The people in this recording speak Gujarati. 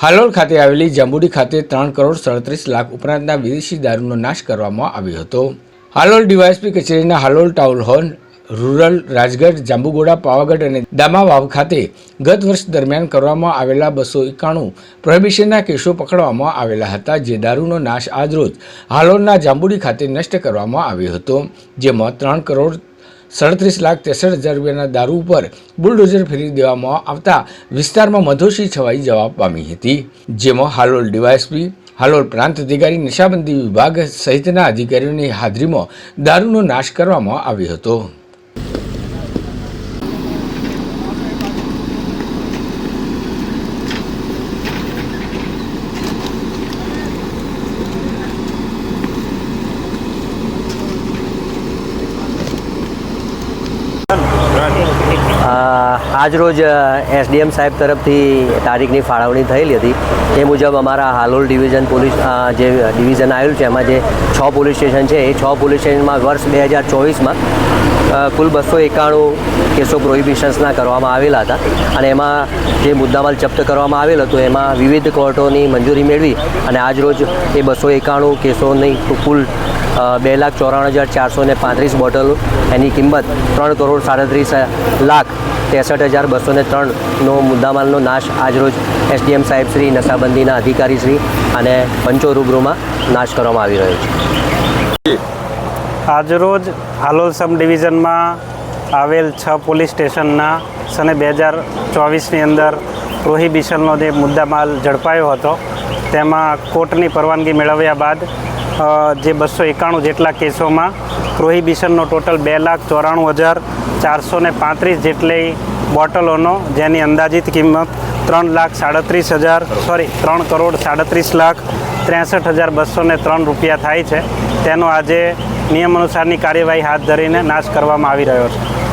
હાલોલ ખાતે આવેલી જાંબુડી ખાતે ત્રણ કરોડ સડત્રીસ લાખ ઉપરાંતના વિદેશી દારૂનો નાશ કરવામાં આવ્યો હતો. હાલોલ ડીવાયએસપી કચેરીના Halol town hall, rural Rajgadh, Jambughoda, Pavagadh અને દામાવાવ ખાતે ગત વર્ષ દરમિયાન કરવામાં આવેલા બસો એકાણું પ્રોહિબિશનના કેસો પકડવામાં આવેલા હતા, જે દારૂનો નાશ આજરોજ હાલોલના જાંબુડી ખાતે નષ્ટ કરવામાં આવ્યો હતો, જેમાં ત્રણ કરોડ સાડત્રીસ લાખ ત્રેસઠ હજાર રૂપિયાના દારૂ ઉપર બુલડોઝર ફેરી દેવામાં આવતા વિસ્તારમાં મધોશી છવાઈ જવા પામી હતી, જેમાં હાલોલ ડીવાયએસપી, હાલોલ પ્રાંત અધિકારી, નશાબંધી વિભાગ સહિતના અધિકારીઓની હાજરીમાં દારૂનો નાશ કરવામાં આવ્યો હતો. આજરોજ એસડીએમ સાહેબ તરફથી તારીખની ફાળવણી થયેલી હતી. એ મુજબ અમારા હાલોલ ડિવિઝન પોલીસ જે ડિવિઝન આવેલું છે, એમાં જે છ પોલીસ સ્ટેશન છે, એ છ પોલીસ સ્ટેશનમાં વર્ષ બે હજાર ચોવીસમાં કુલ બસો એકાણું કેસો પ્રોહિબિશન્સના કરવામાં આવેલા હતા. અને એમાં જે મુદ્દામાલ જપ્ત કરવામાં આવેલ હતો, એમાં વિવિધ કોર્ટોની મંજૂરી મેળવી અને આજરોજ એ બસો એકાણું કેસોની કુલ બે લાખ ચોરાણું હજાર ચારસો ને પાંત્રીસ બોટલો એની કિંમત ત્રણ કરોડ સાડત્રીસ લાખ ત્રેસઠ હજાર બસો ને ત્રણનો મુદ્દામાલનો નાશ આજરોજ એસડીએમ સાહેબ શ્રી નશાબંધીના અધિકારી શ્રી અને પંચો રૂબરૂમાં નાશ કરવામાં આવી રહ્યો છે. આજરોજ હાલોલ સબ ડિવિઝનમાં આવેલ છ પોલીસ સ્ટેશનના સને બે હજાર ચોવીસની અંદર પ્રોહિબિશનનો જે મુદ્દામાલ ઝડપાયો હતો, તેમાં કોર્ટની પરવાનગી મેળવ્યા બાદ જે બસો એકાણું જેટલા કેસોમાં પ્રોહિબિશનનો ટોટલ બે લાખ ચોરાણું હજાર ચારસો ને પાંત્રીસ જેટલી બોટલોનો, જેની અંદાજિત કિંમત ત્રણ લાખ સાડત્રીસ હજાર, સોરી, ત્રણ કરોડ સાડત્રીસ લાખ ત્રેસઠ હજાર બસો ને ત્રણ રૂપિયા થાય છે. તેનો આજે નિયમ અનુસારની કાર્યવાહી હાથ ધરીને નાશ કરવામાં આવી રહ્યો છે.